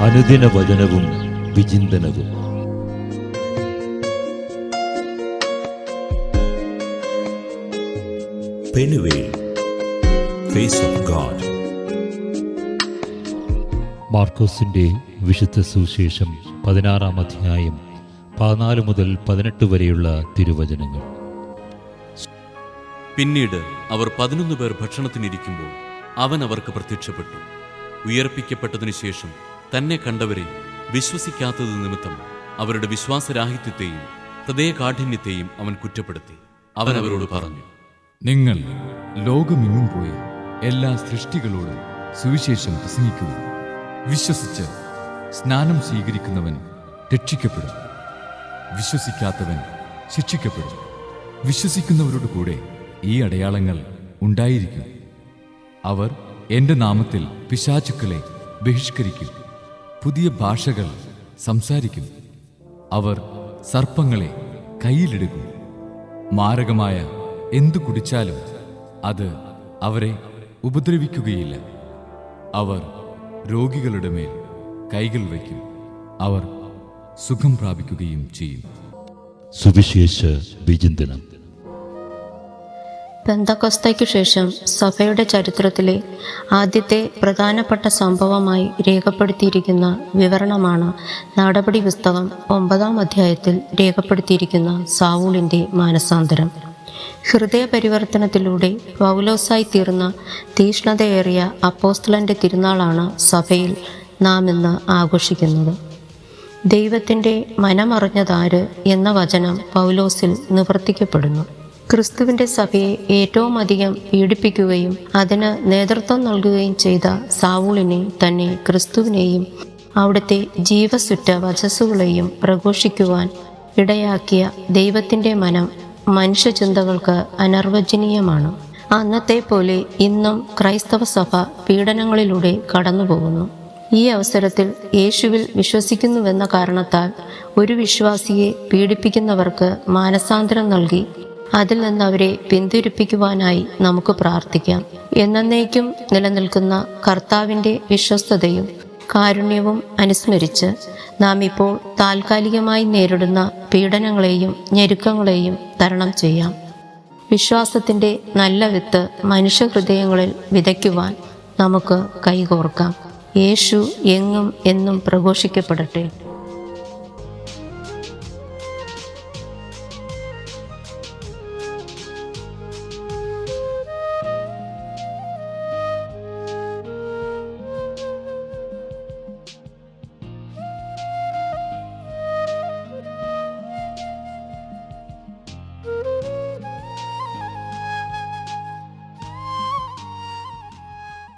അനുദിന വചനവും വിചിന്തനവും. പെനുവേൽ ഫേസ് ഓഫ് ഗാഡ് മാർക്കോസിന്റെ വിശുദ്ധ സുവിശേഷം പതിനാറാം അധ്യായം പതിനാല് മുതൽ പതിനെട്ട് വരെയുള്ള തിരുവചനങ്ങൾ. പിന്നീട് അവർ പതിനൊന്ന് പേർ ഭക്ഷണത്തിനിരിക്കുമ്പോൾ അവൻ അവർക്ക് പ്രത്യക്ഷപ്പെട്ടു. ഉയർപ്പിക്കപ്പെട്ടതിനു ശേഷം തന്നെ കണ്ടവരെ വിശ്വസിക്കാത്തത് നിമിത്തം അവരുടെ വിശ്വാസരാഹിത്യത്തെയും ഹൃദയകാഠിന്യത്തെയും അവൻ കുറ്റപ്പെടുത്തി. അവൻ അവരോട് പറഞ്ഞു നിങ്ങൾ ലോകമെങ്ങും പോയി എല്ലാ സൃഷ്ടികളോടും സുവിശേഷം പ്രസംഗിക്കുക വിശ്വസിച്ച് സ്നാനം സ്വീകരിക്കുന്നവൻ രക്ഷിക്കപ്പെടും. വിശ്വസിക്കാത്തവൻ ശിക്ഷിക്കപ്പെടും. വിശ്വസിക്കുന്നവരോട് കൂടെ ഈ അടയാളങ്ങൾ ഉണ്ടായിരിക്കും. അവർ എന്റെ നാമത്തിൽ പിശാചുക്കളെ ബഹിഷ്കരിക്കും. പുതിയ ഭാഷകൾ സംസാരിക്കും. അവർ സർപ്പങ്ങളെ കയ്യിലെടുക്കും. മാരകമായ എന്തു കുടിച്ചാലും അത് അവരെ ഉപദ്രവിക്കുകയില്ല. അവർ രോഗികളുടെ മേൽ കൈകൾ വയ്ക്കും. അവർ സുഖം പ്രാപിക്കുകയും ചെയ്യും. സുവിശേഷ വിചിന്തനം. പെന്തക്കൊസ്തയ്ക്കു ശേഷം സഭയുടെ ചരിത്രത്തിലെ ആദ്യത്തെ പ്രധാനപ്പെട്ട സംഭവമായി രേഖപ്പെടുത്തിയിരിക്കുന്ന വിവരണമാണ് നടപടി പുസ്തകം ഒമ്പതാം അധ്യായത്തിൽ രേഖപ്പെടുത്തിയിരിക്കുന്ന സാവൂളിന്റെ മാനസാന്തരം. ഹൃദയ പരിവർത്തനത്തിലൂടെ പൗലോസായി തീർന്ന തീഷ്ണതയേറിയ അപ്പോസ്തലന്റെ തിരുനാളാണ് സഭയിൽ നാം ഇന്ന് ആഘോഷിക്കുന്നത്. ദൈവത്തിന്റെ മനമറിഞ്ഞതാര് എന്ന വചനം പൗലോസിൽ നിവർത്തിക്കപ്പെടുന്നു. ക്രിസ്തുവിന്റെ സഭയെ ഏറ്റവും അധികം പീഡിപ്പിക്കുകയും അതിന് നേതൃത്വം നൽകുകയും ചെയ്ത സാവൂളിനെ തന്നെ ക്രിസ്തുവിനെയും അവിടുത്തെ ജീവസുറ്റ വചസ്സുകളെയും പ്രഘോഷിക്കുവാൻ ഇടയാക്കിയ ദൈവത്തിന്റെ മനം മനുഷ്യചിന്തകൾക്ക് അനർവചനീയമാണ്. അന്നത്തെ പോലെ ഇന്നും ക്രൈസ്തവ സഭ പീഡനങ്ങളിലൂടെ കടന്നുപോകുന്നു. ഈ അവസരത്തിൽ യേശുവിൽ വിശ്വസിക്കുന്നുവെന്ന കാരണത്താൽ ഒരു വിശ്വാസിയെ പീഡിപ്പിക്കുന്നവർക്ക് മാനസാന്തരം നൽകി അതിൽ നിന്ന് അവരെ പിന്തിരിപ്പിക്കുവാനായി നമുക്ക് പ്രാർത്ഥിക്കാം. എന്നേക്കും നിലനിൽക്കുന്ന കർത്താവിന്റെ വിശ്വസ്തതയും കാരുണ്യവും അനുസ്മരിച്ച് നാം ഇപ്പോൾ താൽക്കാലികമായി നേരിടുന്ന പീഡനങ്ങളെയും ഞെരുക്കങ്ങളെയും തരണം ചെയ്യാം. വിശ്വാസത്തിന്റെ നല്ല വിത്ത് മനുഷ്യഹൃദയങ്ങളിൽ വിതയ്ക്കുവാൻ നമുക്ക് കൈകോർക്കാം. യേശു എങ്ങും എന്നും പ്രഘോഷിക്കപ്പെടട്ടെ.